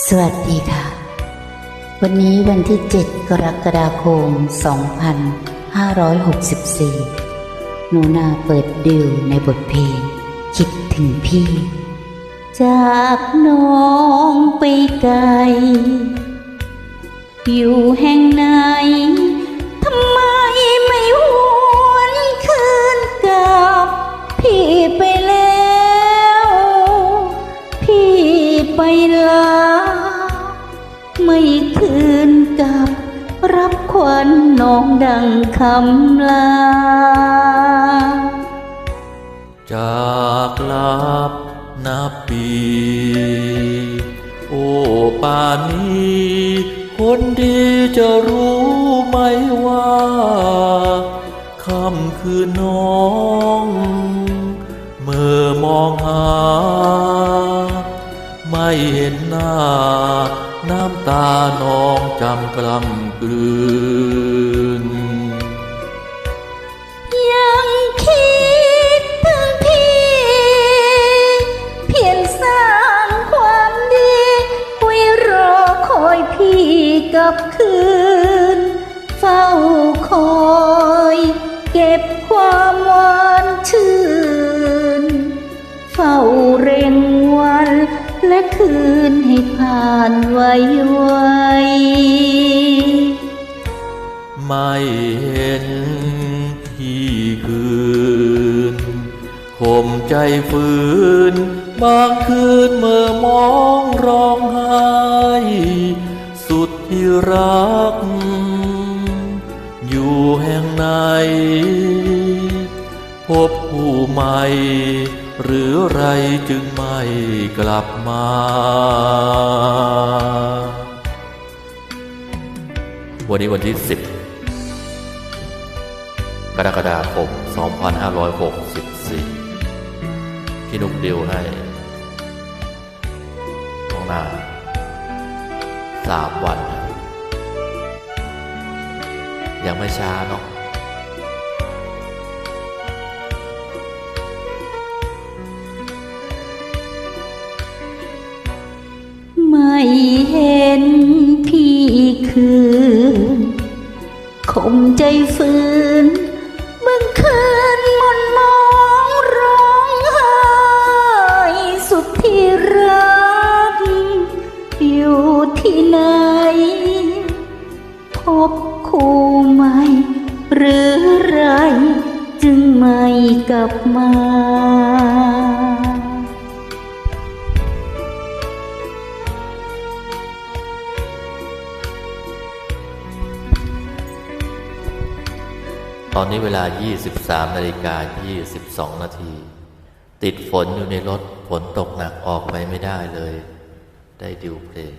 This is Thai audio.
สวัสดีค่ะ วันนี้วันที่ 7 กรกฎาคม 2564 หนูนาเปิดดิวในบทเพลง คิดถึงพี่ จากน้องไปไกล อยู่แห่งไหนทำไมไม่หวนคืนกับ พี่ไปแล้ว พี่ไปลา ไม่คืนกับ รับขวัญน้องดังคำลา จากลับนับปี โอ้ป่านี้คนดีจะรู้ไหมว่าคำคืนน้องเมื่อมองหา ไม่เห็นหน้า น้ำตาน้องจำกล้ำกลืน ยังคิดถึงพี่ เพียงสร้างความดีไว้รอคอยพี่กับคืน เฝ้าคอยเก็บ คืนให้ผ่านไวไวไม่เห็นพี่คืนข่มใจฝืน บางคืนเมื่อมองร้องไห้สุดที่รัก อยู่แห่งไหนพบผู้ใหม่ หรือไรจึงไม่กลับมา วันนี้วันที่ 10 กรกฎาคม 2564 พี่นุกดิวให้น้องนาสามวัน ยังไม่ช้าเนาะ เห็นพี่คืนคมใจฝืนเมื่อคืนมนมองร้องไห้สุดที่รัก อยู่ที่ไหน พบคู่ใหม่หรือไร จึงไม่กลับมา ตอนนี้เวลา 23นาฬิกา22 นาที ติดฝนอยู่ในรถ ฝนตกหนักออกไปไม่ได้เลย ได้ดิวเพลง